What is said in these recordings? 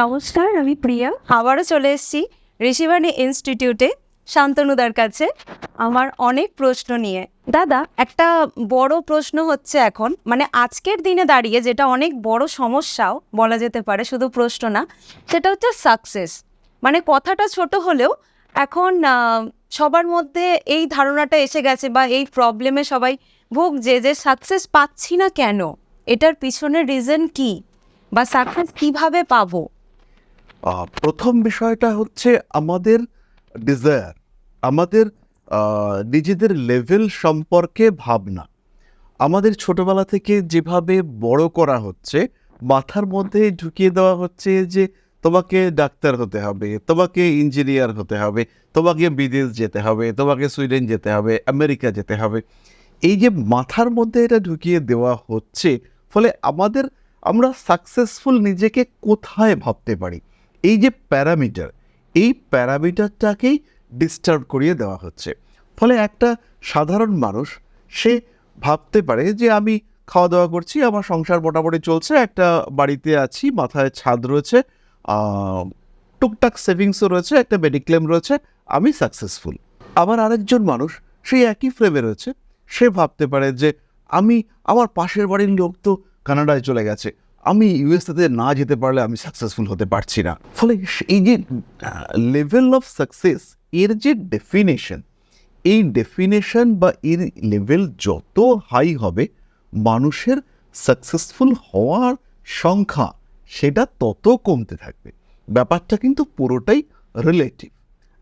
নমস্কার, আমি প্রিয়া। আবারও চলে এসেছি ঋষিবাণী ইনস্টিটিউটে শান্তনুদার কাছে আমার অনেক প্রশ্ন নিয়ে। দাদা, একটা বড় প্রশ্ন হচ্ছে এখন মানে আজকের দিনে দাঁড়িয়ে যেটা অনেক বড় সমস্যাও বলা যেতে পারে, শুধু প্রশ্ন না, সেটা হচ্ছে সাকসেস মানে কথাটা ছোট হলেও এখন সবার মধ্যে এই ধারণাটা এসে গেছে বা এই প্রবলেমে সবাই ভুগছে যে সাকসেস পাচ্ছি না কেন? এটার পিছনের রিজন কি? বা সাকসেস কীভাবে পাবো? প্রথম বিষয়টা হচ্ছে আমাদের ডিজায়ার আমাদের নিজেদের লেভেল সম্পর্কে ভাবনা। আমাদের ছোটবেলা থেকে যেভাবে বড় করা হচ্ছে, মাথার মধ্যে ঢুকিয়ে দেওয়া হচ্ছে যে তোমাকে ডাক্তার হতে হবে, তোমাকে ইঞ্জিনিয়ার হতে হবে, তোমাকে বিদেশ যেতে হবে, তোমাকে সুইডেন যেতে হবে, আমেরিকা যেতে হবে। এই যে মাথার মধ্যে এটা ঢুকিয়ে দেওয়া হচ্ছে, ফলে আমাদের, আমরা সাকসেসফুল নিজেকে কোথায় ভাবতে পারি? এই যে প্যারামিটার, এই প্যারামিটারটাকেই ডিস্টার্ব করিয়ে দেওয়া হচ্ছে। ফলে একটা সাধারণ মানুষ, সে ভাবতে পারে যে আমি খাওয়া দাওয়া করছি, আমার সংসার মোটামুটি চলছে, একটা বাড়িতে আছি, মাথায় ছাদ রয়েছে টুকটাক সেভিংসও রয়েছে, একটা মেডিক্লেম রয়েছে, আমি সাকসেসফুল আবার আরেকজন মানুষ, সেই একই ফ্রেমে রয়েছে, সে ভাবতে পারে যে আমি, আমার পাশের বাড়ির লোক তো কানাডায় চলে গেছে আমি ইউএসএতে না যেতে পারলে আমি সাকসেসফুল হতে পারছি না। ফলে এই যে লেভেল অফ সাকসেস এর যে ডেফিনেশন এই ডেফিনেশন বা এর লেভেল যত হাই হবে, মানুষের সাকসেসফুল হওয়ার সংখ্যা সেটা তত কমতে থাকবে। ব্যাপারটা কিন্তু পুরোটাই রিলেটিভ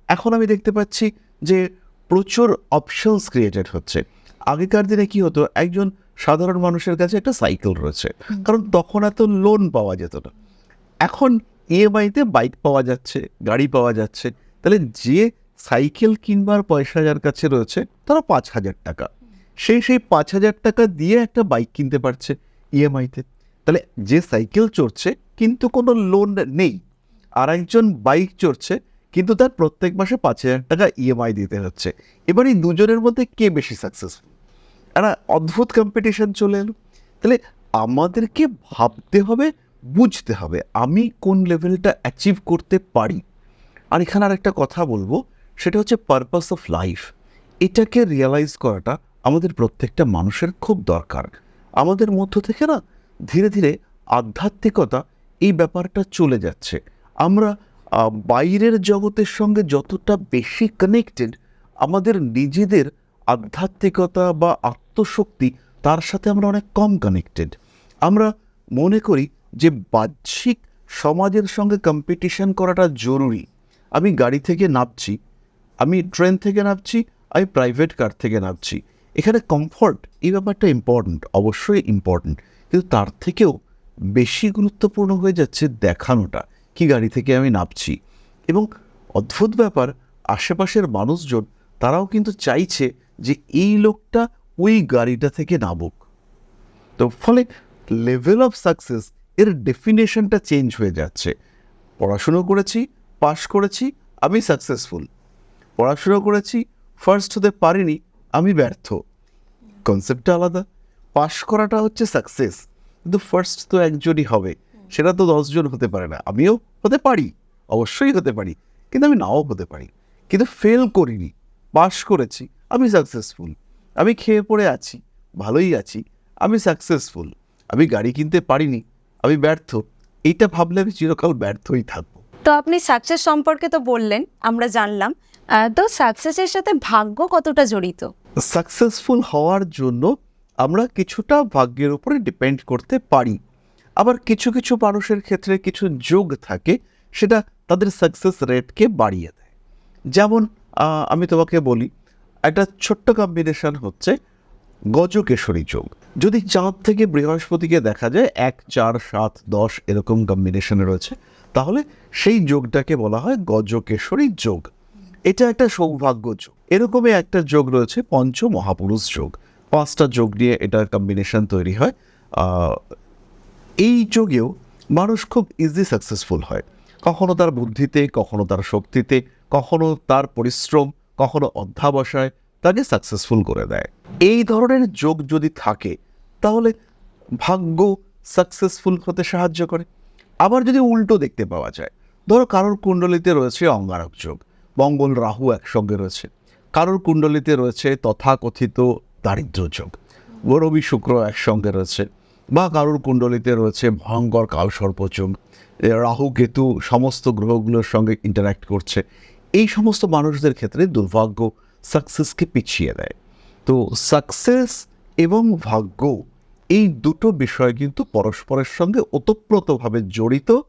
এখন আমি দেখতে পাচ্ছি যে প্রচুর অপশনস ক্রিয়েটেড হচ্ছে। আগেকার দিনে কি হতো, একজন সাধারণ মানুষের কাছে একটা সাইকেল রয়েছে। কারণ তখন এত লোন পাওয়া যেত না। এখন ইএমআইতে বাইক পাওয়া যাচ্ছে গাড়ি পাওয়া যাচ্ছে। তাহলে যে সাইকেল কিনবার পয়সা যার কাছে রয়েছে তারা পাঁচ হাজার টাকা। সেই সেই পাঁচ হাজার টাকা দিয়ে একটা বাইক কিনতে পারছে ইএমআইতে তাহলে যে সাইকেল চড়ছে কিন্তু কোনো লোন নেই। আর একজন বাইক চড়ছে কিন্তু তার প্রত্যেক মাসে পাঁচ হাজার টাকা ইএমআই দিতে হচ্ছে। এবার এই দুজনের মধ্যে কে বেশি সাকসেসফুল একটা অদ্ভুত কম্পিটিশন চলে এলো। তাহলে আমাদেরকে ভাবতে হবে, বুঝতে হবে আমি কোন লেভেলটা অ্যাচিভ করতে পারি। আর এখানে আর একটা কথা বলব, সেটা হচ্ছে পারপাস অফ লাইফ এটাকে রিয়েলাইজ করাটা আমাদের প্রত্যেকটা মানুষের খুব দরকার। আমাদের মধ্য থেকে না ধীরে ধীরে আধ্যাত্মিকতা এই ব্যাপারটা চলে যাচ্ছে। আমরা বাইরের জগতের সঙ্গে যতটা বেশি কানেক্টেড আমাদের নিজেদের আধ্যাত্মিকতা বা আত্মশক্তি, তার সাথে আমরা অনেক কম কানেক্টেড আমরা মনে করি যে বাহ্যিক সমাজের সঙ্গে কম্পিটিশন করাটা জরুরি। আমি গাড়ি থেকে নামছি, আমি ট্রেন থেকে নামছি, আমি প্রাইভেট কার থেকে নামছি। এখানে কমফর্ট এই ব্যাপারটা ইম্পর্ট্যান্ট অবশ্যই ইম্পর্ট্যান্ট কিন্তু তার থেকেও বেশি গুরুত্বপূর্ণ হয়ে যাচ্ছে দেখানোটা, কি গাড়ি থেকে আমি নামছি। এবং অদ্ভুত ব্যাপার, আশেপাশের মানুষজন, তারাও কিন্তু চাইছে যে এই লোকটা ওই গাড়িটা থেকে নামুক। তো ফলে লেভেল অফ সাকসেস এর ডেফিনেশনটা চেঞ্জ হয়ে যাচ্ছে। পড়াশুনো করেছি পাশ করেছি, আমি সাকসেসফুল পড়াশুনো করেছি ফার্স্ট হতে পারিনি, আমি ব্যর্থ। কনসেপ্টটা আলাদা। পাশ করাটা হচ্ছে সাকসেস কিন্তু ফার্স্ট তো একজনই হবে। সেটা তো দশজন হতে পারে না। আমিও হতে পারি। অবশ্যই হতে পারি। কিন্তু আমি নাও হতে পারি। কিন্তু ফেল করিনি। পাশ করেছি, আমি সাকসেসফুল আমি খেয়ে পড়ে আছি ভালোই আছি আমি সাকসেসফুল আমি গাড়ি কিনতে পারিনি আমি ব্যর্থ এইটা ভাবলে আমি চিরকাল ব্যর্থই থাকব। তো আপনি সাকসেস সম্পর্কে তো বললেন আমরা জানলাম তো সাকসেসের সাথে ভাগ্য কতটা জড়িত? সাকসেসফুল হওয়ার জন্য আমরা কিছুটা ভাগ্যের উপরে ডিপেন্ড করতে পারি। আবার কিছু কিছু মানুষের ক্ষেত্রে কিছু যোগ থাকে সেটা তাদের সাকসেস রেটকে বাড়িয়ে দেয়। যেমন আমি তোমাকে বলি একটা ছোট্ট কম্বিনেশন হচ্ছে গজকেশরী যোগ। যদি চাঁদ থেকে বৃহস্পতিকে দেখা যায়, এক, চার, সাত, দশ এরকম কম্বিনেশনে রয়েছে, তাহলে সেই যোগটাকে বলা হয় গজকেশরী যোগ। এটা একটা সৌভাগ্য যোগ। এরকমই একটা যোগ রয়েছে পঞ্চ মহাপুরুষ যোগ। পাঁচটা যোগ নিয়ে এটার কম্বিনেশন তৈরি হয়। এই যোগেও মানুষ খুব ইজি সাকসেসফুল হয়। কখনো তার বুদ্ধিতে, কখনো তার শক্তিতে, কখনো তার পরিশ্রম কখনো অধ্যাবসায় তাকে সাকসেসফুল করে দেয়। এই ধরনের যোগ যদি থাকে, তাহলে ভাগ্য সাকসেসফুল হতে সাহায্য করে। আবার যদি উল্টো দেখতে পাওয়া যায়, ধরো কারোর কুণ্ডলিতে রয়েছে অঙ্গারক যোগ, মঙ্গল রাহু একসঙ্গে রয়েছে। কারোর কুণ্ডলিতে রয়েছে তথাকথিত দারিদ্র যোগ, রবি শুক্র একসঙ্গে রয়েছে, বা কারোর কুণ্ডলিতে রয়েছে ভয়ঙ্কর কালসর্প যোগ রাহু কেতু সমস্ত গ্রহগুলোর সঙ্গে ইন্টারাক্ট করছে। এই সমস্ত মানুষদের ক্ষেত্রে দুর্ভাগ্য সাকসেসকে পিছিয়ে দেয়। তো সাকসেস এবং ভাগ্য এই দুটো বিষয় কিন্তু পরস্পরের সঙ্গে ওতপ্রোতভাবে জড়িত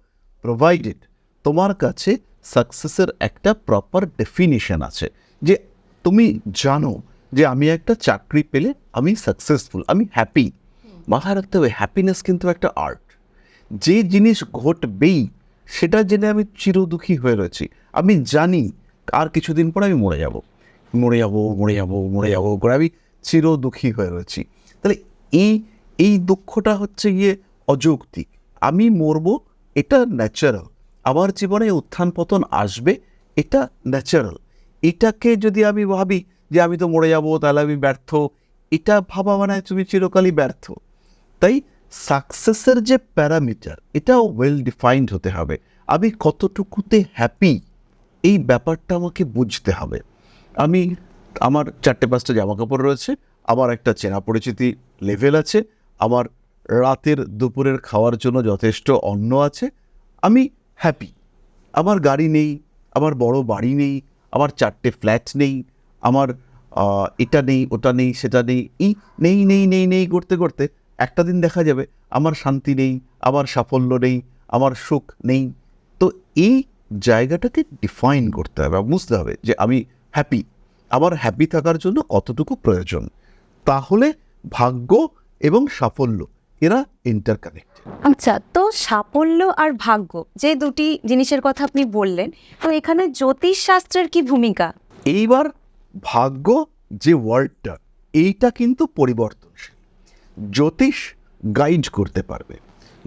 প্রোভাইডেড তোমার কাছে সাকসেসের একটা প্রপার ডেফিনিশন আছে। যে তুমি জানো যে আমি একটা চাকরি পেলে আমি সাকসেসফুল আমি হ্যাপি মাথায় রাখতে হবে হ্যাপিনেস কিন্তু একটা আর্ট যে জিনিস ঘটবেই সেটা জেনে আমি চিরদুখী হয়ে রয়েছি। আমি জানি আর কিছুদিন পরে আমি মরে যাব। মরে যাব মরে যাব মরে যাব করে আমি চিরদুখী হয়ে রয়েছি। তাহলে এই এই দুঃখটা হচ্ছে গিয়ে অযৌক্তিক। আমি মরবো, এটা ন্যাচারাল আমার জীবনে উত্থান পতন আসবে, এটা ন্যাচারাল এটাকে যদি আমি ভাবি যে আমি তো মরে যাব, তাহলে আমি ব্যর্থ। এটা ভাবা মানে তুমি চিরকালই ব্যর্থ। তাই সাকসেসের যে প্যারামিটার এটাও ওয়েল ডিফাইন্ড হতে হবে। আমি কতটুকুতে হ্যাপি এই ব্যাপারটা আমাকে বুঝতে হবে। আমি আমার চারটে পাঁচটা জামা কাপড় রয়েছে, আমার একটা চেনা পরিচিতি লেভেল আছে, আমার রাতের দুপুরের খাওয়ার জন্য যথেষ্ট অন্ন আছে, আমি হ্যাপি আমার গাড়ি নেই, আমার বড় বাড়ি নেই, আমার চারটে ফ্ল্যাট নেই, আমার এটা নেই, ওটা নেই, সেটা নেই, এই নেই নেই নেই নেই করতে করতে একটা দিন দেখা যাবে আমার শান্তি নেই আমার সাফল্য নেই আমার সুখ নেই। তো এই জায়গাটাকে ডিফাইন করতে হবে বুঝতে হবে যে আমি হ্যাপি আমার হ্যাপি থাকার জন্য কতটুকু প্রয়োজন? তাহলে ভাগ্য এবং সাফল্য এরা ইন্টারকানেক্টেড আচ্ছা তো সাফল্য আর ভাগ্য যে দুটি জিনিসের কথা আপনি বললেন তো এখানে জ্যোতিষ শাস্ত্রের কি ভূমিকা? এইবার ভাগ্য যে ওয়ার্ডটা এইটা কিন্তু পরিবর্তনশীল জ্যোতিষ গাইড করতে পারবে।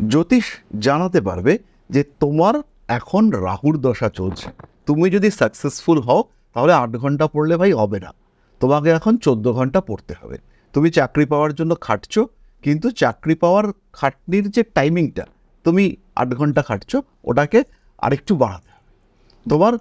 জ্যোতিষ জানাতে পারবে যে তোমার এখন রাহুর দশা চলছে। তুমি যদি সাকসেসফুল হও, তাহলে আট ঘণ্টা পড়লে ভাই হবে না। তোমাকে এখন চোদ্দ ঘণ্টা পড়তে হবে। তুমি চাকরি পাওয়ার জন্য খাটছো, কিন্তু চাকরি পাওয়ার খাটনির যে টাইমিংটা তুমি আট ঘণ্টা খাটছো, ওটাকে আরেকটু বাড়াতে হবে। তোমার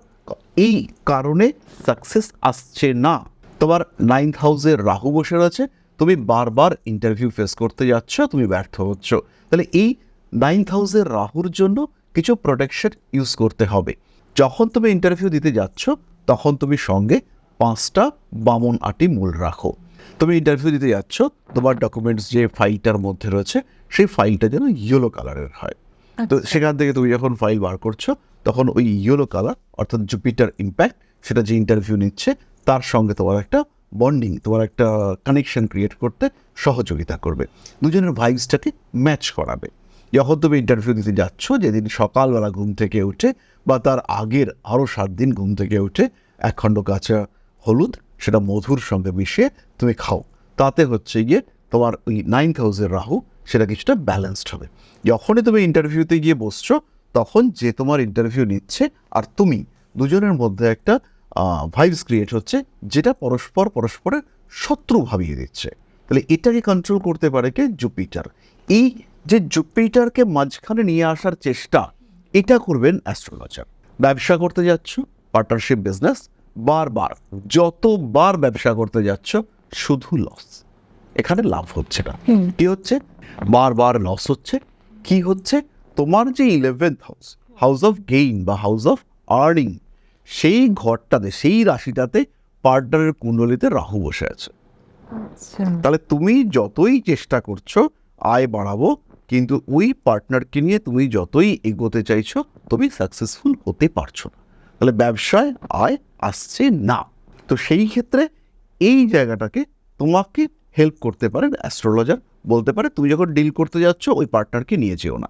এই কারণে সাকসেস আসছে না। তোমার নাইন্থ হাউসে রাহু বসে রয়েছে তুমি বারবার ইন্টারভিউ ফেস করতে যাচ্ছ তুমি ব্যর্থ হচ্ছ। তাহলে এই নাইন্থ হাউসের রাহুর জন্য কিছু প্রোটেকশন ইউজ করতে হবে। যখন তুমি ইন্টারভিউ দিতে যাচ্ছ তখন তুমি সঙ্গে পাঁচটা বামন আটি মূল রাখো। তুমি ইন্টারভিউ দিতে যাচ্ছ তোমার ডকুমেন্টস যে ফাইলটার মধ্যে রয়েছে সেই ফাইলটা যেন ইয়েলো কালারের হয়। তো সেখান থেকে তুমি যখন ফাইল বার করছ তখন ওই ইয়েলো কালার অর্থাৎ জুপিটার ইম্প্যাক্ট সেটা যে ইন্টারভিউ নিচ্ছে তার সঙ্গে তোমার একটা বন্ডিং তোমার একটা কানেকশন ক্রিয়েট করতে সহযোগিতা করবে। দুজনের ভাইবসটাকে ম্যাচ করাবে। যখন তুমি ইন্টারভিউ দিতে যাচ্ছ, যেদিন সকালবেলা ঘুম থেকে উঠে বা তার আগের আরও সাত দিন ঘুম থেকে উঠে, একখণ্ড কাঁচা হলুদ, সেটা মধুর সঙ্গে মিশিয়ে তুমি খাও। তাতে হচ্ছে গিয়ে তোমার ওই নাইন্থ হাউসের রাহু, সেটা কিছুটা ব্যালেন্সড হবে। যখনই তুমি ইন্টারভিউতে গিয়ে বসছো, তখন যে তোমার ইন্টারভিউ নিচ্ছে আর তুমি, দুজনের মধ্যে একটা ভাইবস ক্রিয়েট হচ্ছে যেটা পরস্পর পরস্পরের শত্রু ভাবিয়ে দিচ্ছে। তাহলে এটাকে কন্ট্রোল করতে পারে কে? জুপিটার এই যে জুপিটারকে মাঝখানে নিয়ে আসার চেষ্টা এটা করবেন অ্যাস্ট্রোলজার ব্যবসা করতে যাচ্ছ পার্টনারশিপ বিজনেস বারবার যতবার ব্যবসা করতে যাচ্ছ শুধু লস এখানে লাভ হচ্ছে না। কি হচ্ছে? বারবার লস হচ্ছে। কি হচ্ছে? তোমার যে eleventh house house of gain বা হাউস অফ আর্নিং সেই ঘরটাতে সেই রাশিটাতে পার্টনারের কুণ্ডলিতে রাহু বসে আছে। তাহলে তুমি যতই চেষ্টা করছ আয় বাড়াবো কিন্তু ওই পার্টনারকে নিয়ে তুমি যতই এগোতে চাইছো তুমি সাকসেসফুল হতে পারছ না। তাহলে ব্যবসায় আয় আসছে না। তো সেই ক্ষেত্রে এই জায়গাটাকে তোমাকে হেল্প করতে পারেন অ্যাস্ট্রোলজার বলতে পারে তুমি যখন ডিল করতে যাচ্ছ ওই পার্টনারকে নিয়ে যেও না।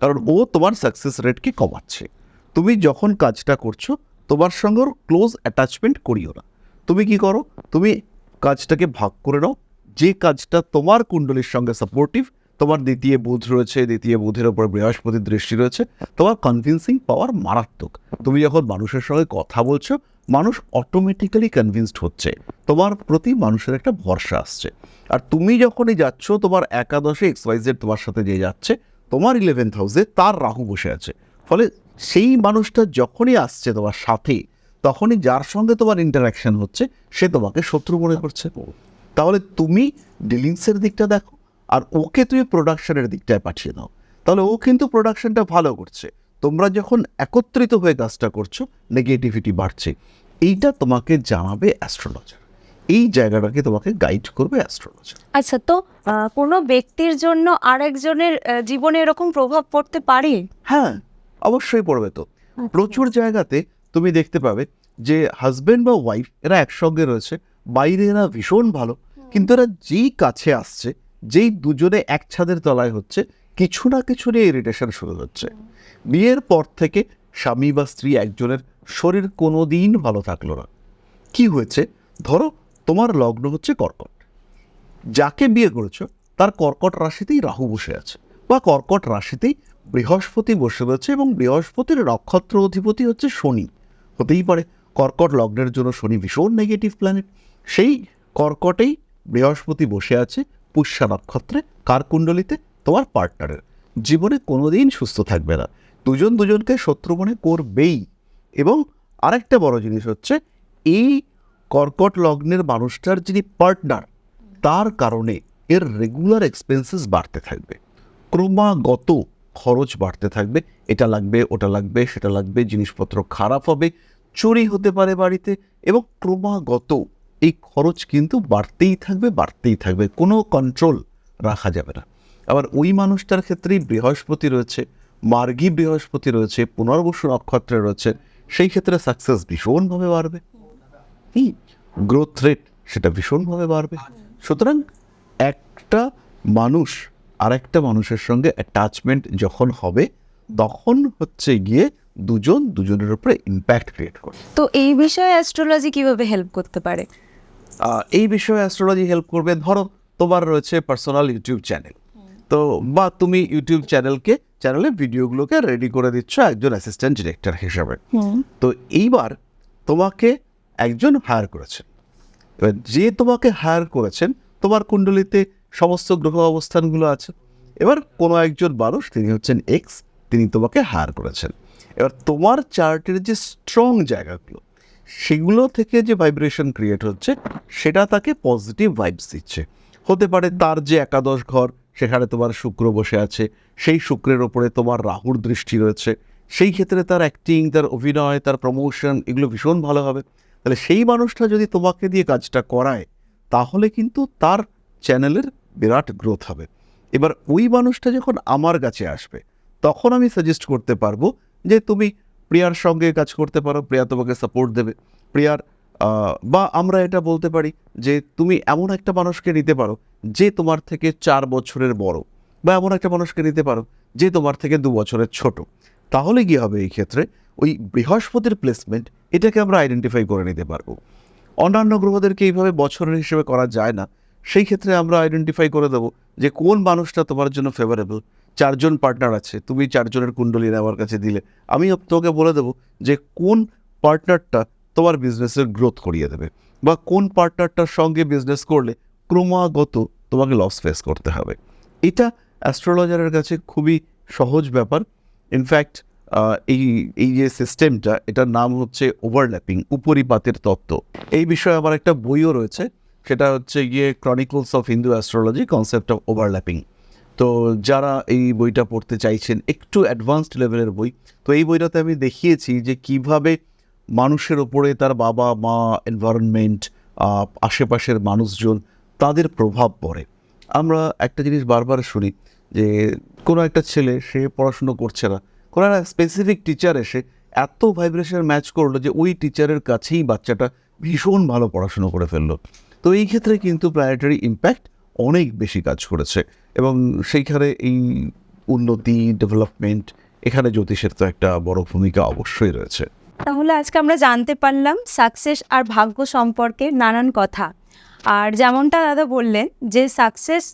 কারণ ও তোমার সাকসেস রেটকে কমাচ্ছে। তুমি যখন কাজটা করছ তোমার সঙ্গে ক্লোজ অ্যাটাচমেন্ট করিও না। তুমি কি করো? তুমি কাজটাকে ভাগ করে নাও। যে কাজটা তোমার কুণ্ডলীর সঙ্গে সাপোর্টিভ তোমার দ্বিতীয় বুধ রয়েছে, দ্বিতীয় বুধের ওপর বৃহস্পতির দৃষ্টি রয়েছে, তোমার কনভিন্সিং পাওয়ার মারাত্মক। তুমি যখন মানুষের সঙ্গে কথা বলছো, মানুষ অটোমেটিক্যালি কনভিন্সড হচ্ছে। তোমার প্রতি মানুষের একটা ভরসা আসছে। আর তুমি যখনই যাচ্ছ, তোমার একাদশে এক্সওয়াইজেড তোমার সাথে যে যাচ্ছে, তোমার ইলেভেন্থ হাউসে তার রাহু বসে আছে। ফলে সেই মানুষটা যখনই আসছে তোমার সাথে তখনই যার সঙ্গে তোমার ইন্টারাকশন হচ্ছে সে তোমাকে শত্রু মনে করছে। তাহলে তুমি ডিলিংসের দিকটা দেখো আর ওকে তুমি প্রোডাকশনের দিকটায় পাঠিয়ে দাও। তাহলে ও কিন্তু প্রোডাকশনটা ভালো করছে। তোমরা যখন একত্রিত হয়ে কাজটা করছ নেগেটিভিটি বাড়ছে। এইটা তোমাকে জানাবে অ্যাস্ট্রোলজার এই জায়গাটাকে তোমাকে গাইড করবে অ্যাস্ট্রোলজার আচ্ছা তো কোনো ব্যক্তির জন্য আরেকজনের জীবনে এরকম প্রভাব পড়তে পারে? হ্যাঁ অবশ্যই পড়বে তো। প্রচুর জায়গাতে তুমি দেখতে পাবে যে হাজবেন্ড বা ওয়াইফ এরা একসঙ্গে রয়েছে বাইরে এরা ভীষণ ভালো কিন্তু এরা যেই কাছে আসছে যেই দুজনে এক ছাদের তলায় হচ্ছে কিছু না কিছু নিয়ে ইরিটেশন শুরু হচ্ছে। বিয়ের পর থেকে স্বামী বা স্ত্রী একজনের শরীর কোনো দিন ভালো থাকল না। কি হয়েছে? ধরো তোমার লগ্ন হচ্ছে কর্কট। যাকে বিয়ে করেছ তার কর্কট রাশিতেই রাহু বসে আছে বা কর্কট রাশিতেই বৃহস্পতি বসে রয়েছে এবং বৃহস্পতির নক্ষত্র অধিপতি হচ্ছে শনি। হতেই পারে কর্কট লগ্নের জন্য শনি ভীষণ নেগেটিভ প্ল্যানেট সেই কর্কটেই বৃহস্পতি বসে আছে পুষ্যা নক্ষত্রে, কার কুণ্ডলিতে? তোমার পার্টনারের জীবনে কোনোদিন সুস্থ থাকবে না। দুজন দুজনকে শত্রু মনে করবেই। এবং আরেকটা বড় জিনিস হচ্ছে, এই কর্কট লগ্নের মানুষটার যিনি পার্টনার তার কারণে এর রেগুলার এক্সপেন্সেস বাড়তে থাকবে। ক্রমাগত খরচ বাড়তে থাকবে, এটা লাগবে, ওটা লাগবে, সেটা লাগবে, জিনিসপত্র খারাপ হবে, চুরি হতে পারে বাড়িতে এবং ক্রমাগত এই খরচ কিন্তু বাড়তেই থাকবে বাড়তেই থাকবে, কোনো কন্ট্রোল রাখা যাবে না। আবার ওই মানুষটার ক্ষেত্রেই বৃহস্পতি রয়েছে, মার্গী বৃহস্পতি রয়েছে, পুনর্বসু নক্ষত্রে রয়েছে, সেই ক্ষেত্রে সাকসেস ভীষণভাবে বাড়বে। হুম গ্রোথ রেট সেটা ভীষণভাবে বাড়বে। সুতরাং একটা মানুষ আরেকটা মানুষের সঙ্গে অ্যাটাচমেন্ট যখন হবে তখন হচ্ছে গিয়ে দুজন দুজনের উপরে ইম্প্যাক্ট ক্রিয়েট করে তো এই বিষয়ে অ্যাস্ট্রোলজি কীভাবে হেল্প করতে পারে? এই বিষয়ে অ্যাস্ট্রোলজি হেল্প করবে ধরো তোমার রয়েছে পার্সোনাল ইউটিউব চ্যানেল তো বা তুমি ইউটিউব চ্যানেলকে চ্যানেলে ভিডিওগুলোকে রেডি করে দিচ্ছ একজন অ্যাসিস্ট্যান্ট ডিরেক্টর হিসাবে। তো এইবার তোমাকে একজন হায়ার করেছেন। এবার যে তোমাকে হায়ার করেছেন তোমার কুণ্ডলিতে সমস্ত গ্রহ অবস্থানগুলো আছে। এবার কোনো একজন মানুষ, তিনি হচ্ছেন এক্স তিনি তোমাকে হায়ার করেছেন। এবার তোমার চার্টের যে স্ট্রং জায়গাগুলো, সেগুলো থেকে যে ভাইব্রেশন ক্রিয়েট হচ্ছে, সেটা তাকে পজিটিভ ভাইবস দিচ্ছে। হতে পারে তার যে একাদশ ঘর, সেখানে তোমার শুক্র বসে আছে, সেই শুক্রের ওপরে তোমার রাহুর দৃষ্টি রয়েছে, সেই ক্ষেত্রে তার অ্যাক্টিং তার অভিনয়, তার প্রমোশন এগুলো ভীষণ ভালো হবে। তাহলে সেই মানুষটা যদি তোমাকে দিয়ে কাজটা করায়, তাহলে কিন্তু তার চ্যানেলের বিরাট গ্রোথ হবে। এবার ওই মানুষটা যখন আমার কাছে আসবে, তখন আমি সাজেস্ট করতে পারব যে তুমি প্রিয়ার সঙ্গে কাজ করতে পারো, প্রিয়া তোমাকে সাপোর্ট দেবে। প্রিয়ার বা আমরা এটা বলতে পারি যে তুমি এমন একটা মানুষকে নিতে পারো যে তোমার থেকে চার বছরের বড়, বা এমন একটা মানুষকে নিতে পারো যে তোমার থেকে দু বছরের ছোট। তাহলে কি হবে এই ক্ষেত্রে? ওই বৃহস্পতির প্লেসমেন্ট এটাকে আমরা আইডেন্টিফাই করে নিতে পারব। অন্যান্য গ্রহদেরকে এইভাবে বছরের হিসেবে করা যায় না। সেই ক্ষেত্রে আমরা আইডেন্টিফাই করে দেবো যে কোন মানুষটা তোমার জন্য ফেভারেবল চারজন পার্টনার আছে, তুমি চারজনের কুণ্ডলী আমার কাছে দিলে। আমি তোমাকে বলে দেবো যে কোন পার্টনারটা তোমার বিজনেসের গ্রোথ করিয়ে দেবে বা কোন পার্টনারটার সঙ্গে বিজনেস করলে ক্রমাগত তোমাকে লস ফেস করতে হবে। এটা অ্যাস্ট্রোলজারের কাছে খুবই সহজ ব্যাপার। ইনফ্যাক্ট এই এই যে সিস্টেমটা এটার নাম হচ্ছে ওভারল্যাপিং উপরিপাতের তত্ত্ব। এই বিষয়ে আমার একটা বইও রয়েছে। সেটা হচ্ছে গিয়ে chronicles of Hindu astrology concept of overlapping তো যারা এই বইটা পড়তে চাইছেন, একটু অ্যাডভান্সড লেভেলের বই, তো এই বইটাতে আমি দেখিয়েছি যে কীভাবে মানুষের ওপরে তার বাবা, মা এনভায়রনমেন্ট আশেপাশের মানুষজন তাদের প্রভাব পড়ে। আমরা একটা জিনিস বারবার শুনি যে কোনো একটা ছেলে, সে পড়াশুনো করছে না। কোনো একটা স্পেসিফিক টিচার এসে এত ভাইব্রেশন ম্যাচ করল যে ওই টিচারের কাছেই বাচ্চাটা ভীষণ ভালো পড়াশুনো করে ফেলল। তো এই ক্ষেত্রে কিন্তু প্ল্যানেটারি ইম্প্যাক্ট অনেক বেশি কাজ করেছে এবং সেইখানে এই উন্নতি ডেভেলপমেন্ট এখানে জ্যোতিষের তো একটা বড় ভূমিকা অবশ্যই রয়েছে। তাহলে আজকে আমরা জানতে পারলাম সাকসেস আর ভাগ্য সম্পর্কে নানান কথা। আর যেমনটা দাদা বললেন যে সাকসেস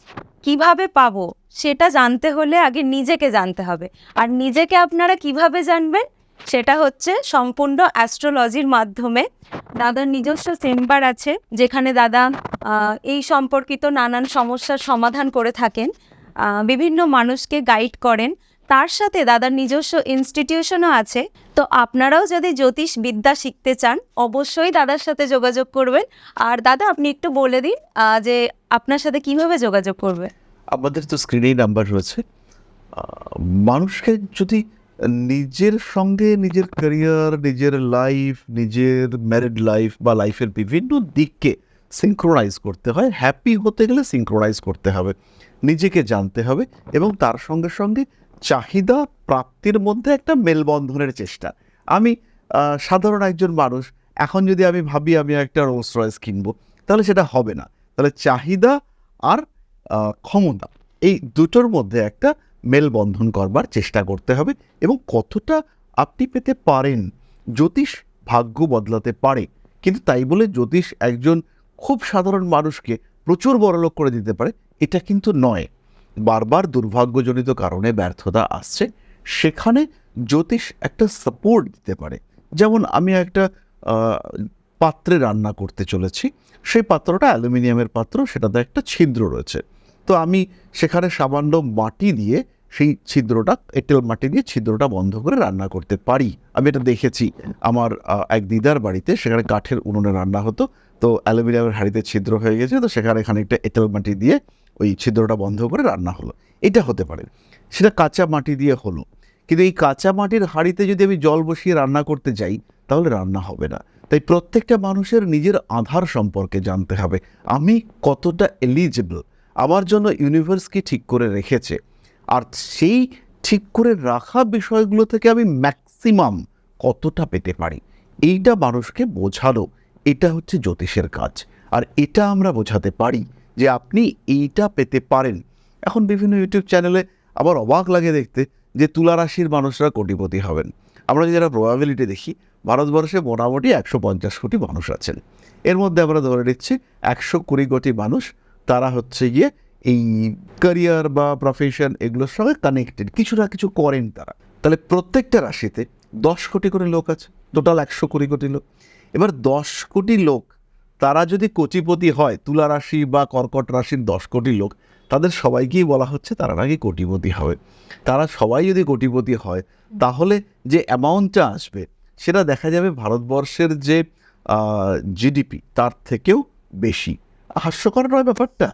কীভাবে পাবো, সেটা জানতে হলে আগে নিজেকে জানতে হবে। আর নিজেকে আপনারা কীভাবে জানবেন সেটা হচ্ছে সম্পূর্ণ অ্যাস্ট্রোলজির মাধ্যমে। দাদার নিজস্ব চেম্বার আছে, যেখানে দাদা এই সম্পর্কিত নানান সমস্যার সমাধান করে থাকেন বিভিন্ন মানুষকে গাইড করেন। তার সাথে দাদার নিজস্ব ইনস্টিটিউশনও আছে। তো আপনারাও যদি জ্যোতিষ বিদ্যা শিখতে চান, অবশ্যই দাদার সাথে যোগাযোগ করবেন। আর দাদা, আপনি একটু বলে দিন যে আপনার সাথে কীভাবে যোগাযোগ করবে? আমাদের তো স্ক্রিনেই নাম্বার রয়েছে। মানুষকে যদি নিজের সঙ্গে নিজের ক্যারিয়ার নিজের লাইফ নিজের ম্যারিড লাইফ বা লাইফের বিভিন্ন দিককে সিঙ্ক্রোনাইজ করতে হয়। হ্যাপি হতে গেলে সিঙ্ক্রোনাইজ করতে হবে, নিজেকে জানতে হবে এবং তার সঙ্গে সঙ্গে চাহিদা প্রাপ্তির মধ্যে একটা মেলবন্ধনের চেষ্টা। আমি সাধারণ একজন মানুষ, এখন যদি আমি ভাবি আমি একটা রোলস রয়েস কিনবো, তাহলে সেটা হবে না। তাহলে চাহিদা আর ক্ষমতা, এই দুটোর মধ্যে একটা মেলবন্ধন করবার চেষ্টা করতে হবে এবং কতটা আপনি পেতে পারেন, জ্যোতিষ ভাগ্য বদলাতে পারে। কিন্তু তাই বলে জ্যোতিষ একজন খুব সাধারণ মানুষকে প্রচুর বড়লোক করে দিতে পারে, এটা কিন্তু নয়। বারবার দুর্ভাগ্যজনিত কারণে ব্যর্থতা আসছে, সেখানে জ্যোতিষ একটা সাপোর্ট দিতে পারে। যেমন আমি একটা পাত্রে রান্না করতে চলেছি, সেই পাত্রটা অ্যালুমিনিয়ামের পাত্র, সেটাতে একটা ছিদ্র রয়েছে। তো আমি সেখানে সামান্য মাটি দিয়ে সেই ছিদ্রটা, এঁটেল মাটি দিয়ে ছিদ্রটা বন্ধ করে রান্না করতে পারি। আমি এটা দেখেছি। আমার এক দিদার বাড়িতে সেখানে কাঠের উনুনে রান্না হতো। তো অ্যালুমিনিয়ামের হাঁড়িতে ছিদ্র হয়ে গেছে তো সেখানে খানিকটা এঁটেল মাটি দিয়ে ওই ছিদ্রটা বন্ধ করে রান্না হলো। এটা হতে পারে। সেটা কাঁচা মাটি দিয়ে হলো। কিন্তু এই কাঁচা মাটির হাঁড়িতে যদি আমি জল বসিয়ে রান্না করতে যাই, তাহলে রান্না হবে না। তাই প্রত্যেকটা মানুষের নিজের আধার সম্পর্কে জানতে হবে। আমি কতটা এলিজিবল আমার জন্য ইউনিভার্স কি ঠিক করে রেখেছে? আর সেই ঠিক করে রাখা বিষয়গুলো থেকে আমি ম্যাক্সিমাম কতটা পেতে পারি? এইটা মানুষকে বোঝানো, এটা হচ্ছে জ্যোতিষের কাজ। আর এটা আমরা বোঝাতে পারি যে আপনি এইটা পেতে পারেন। এখন বিভিন্ন ইউটিউব চ্যানেলে আবার অবাক লাগে দেখতে যে তুলা রাশির মানুষরা কোটিপতি হবেন। আমরা যারা প্রবাবিলিটি দেখি, ভারতবর্ষে মোটামুটি একশো পঞ্চাশ কোটি মানুষ আছেন। এর মধ্যে আমরা ধরে নিচ্ছি একশো কুড়ি কোটি মানুষ তারা হচ্ছে গিয়ে এই ক্যারিয়ার বা প্রফেশন এগুলোর সঙ্গে কানেক্টেড কিছু না কিছু করেন তারা। তাহলে প্রত্যেকটা রাশিতে দশ কোটি করে লোক আছে টোটাল একশো কুড়ি কোটি লোক। এবার দশ কোটি লোক, তারা যদি কোটিপতি হয়, তুলা রাশি বা কর্কট রাশির দশ কোটি লোক, তাদের সবাইকেই বলা হচ্ছে তারা নাকি কোটিপতি হবে। তারা সবাই যদি কোটিপতি হয়, তাহলে যে অ্যামাউন্টটা আসবে, সেটা দেখা যাবে ভারতবর্ষের যে জিডিপি তার থেকেও বেশি। হাস্যকর নয় ব্যাপারটা।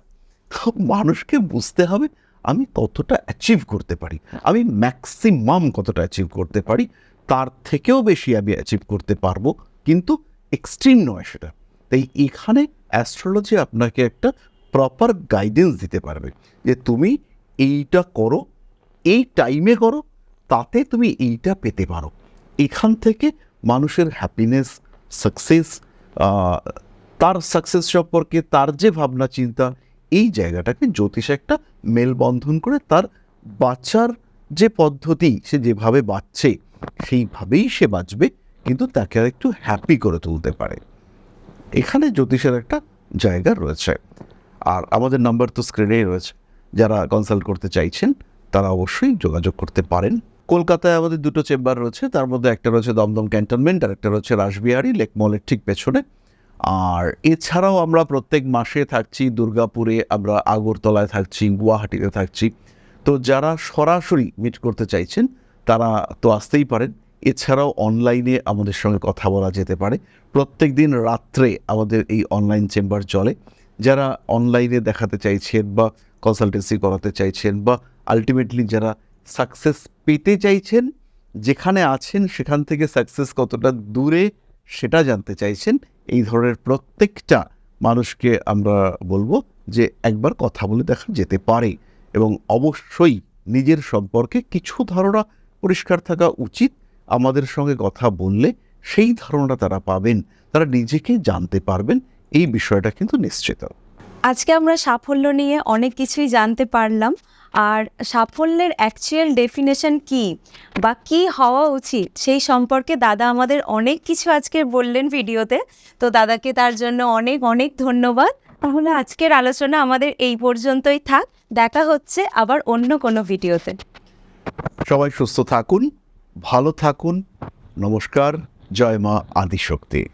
মানুষকে বুঝতে হবে আমি কতটা অ্যাচিভ করতে পারি। আমি ম্যাক্সিমাম কতটা অ্যাচিভ করতে পারি, তার থেকেও বেশি আমি অ্যাচিভ করতে পারব, কিন্তু এক্সট্রিম নয় সেটা। তাই এখানে অ্যাস্ট্রোলজি আপনাকে একটা প্রপার গাইডেন্স দিতে পারবে যে তুমি এইটা করো, এই টাইমে করো, তাতে তুমি এইটা পেতে পারো। এখান থেকে মানুষের হ্যাপিনেস সাকসেস তার সাকসেস সম্পর্কে তার যে ভাবনা, চিন্তা, এই জায়গাটাকে জ্যোতিষ একটা মেলবন্ধন করে তার বাঁচার যে পদ্ধতি, সে যেভাবে বাঁচছে, সেইভাবেই সে বাঁচবে, কিন্তু তাকে আর একটু হ্যাপি করে তুলতে পারে। এখানে জ্যোতিষের একটা জায়গা রয়েছে। আর আমাদের নাম্বার তো স্ক্রিনেই রয়েছে। যারা কনসাল্ট করতে চাইছেন, তারা অবশ্যই যোগাযোগ করতে পারেন। কলকাতায় আমাদের দুটো চেম্বার রয়েছে। তার মধ্যে একটা রয়েছে দমদম ক্যান্টনমেন্ট আর একটা রয়েছে রাসবিহারি লেক মলের ঠিক পেছনে। আর এছাড়াও আমরা প্রত্যেক মাসে থাকছি দুর্গাপুরে, আমরা আগরতলায় থাকছি, গুয়াহাটিতে থাকছি। তো যারা সরাসরি মিট করতে চাইছেন, তারা তো আসতেই পারেন। এছাড়াও অনলাইনে আমাদের সঙ্গে কথা বলা যেতে পারে। প্রত্যেক দিন রাত্রে আমাদের এই অনলাইন চেম্বার চলে। যারা অনলাইনে দেখাতে চাইছেন বা কনসালটেন্সি করাতে চাইছেন বা আলটিমেটলি যারা সাকসেস পেতে চাইছেন, যেখানে আছেন সেখান থেকে সাকসেস কতটা দূরে সেটা জানতে চাইছেন, এই ধরনের প্রত্যেকটা মানুষকে আমরা বলব যে একবার কথা বলে দেখা যেতে পারে এবং অবশ্যই নিজের সম্পর্কে কিছু ধারণা পরিষ্কার থাকা উচিত। আমাদের সঙ্গে কথা বললে সেই ধারণাটা তারা পাবেন, তারা নিজেকে জানতে পারবেন, এই বিষয়টা কিন্তু নিশ্চিত। আজকে আমরা সাফল্য নিয়ে অনেক কিছুই জানতে পারলাম। আর সাফল্যের অ্যাকচুয়াল ডেফিনেশন কি বা কি হওয়া উচিত সেই সম্পর্কে দাদা আমাদের অনেক কিছু আজকে বললেন ভিডিওতে। তো দাদাকে তার জন্য অনেক অনেক ধন্যবাদ। তাহলে আজকের আলোচনা আমাদের এই পর্যন্তই থাক। দেখা হচ্ছে আবার অন্য কোনো ভিডিওতে। সবাই সুস্থ থাকুন, ভালো থাকুন। নমস্কার, জয় মা আদিশক্তি।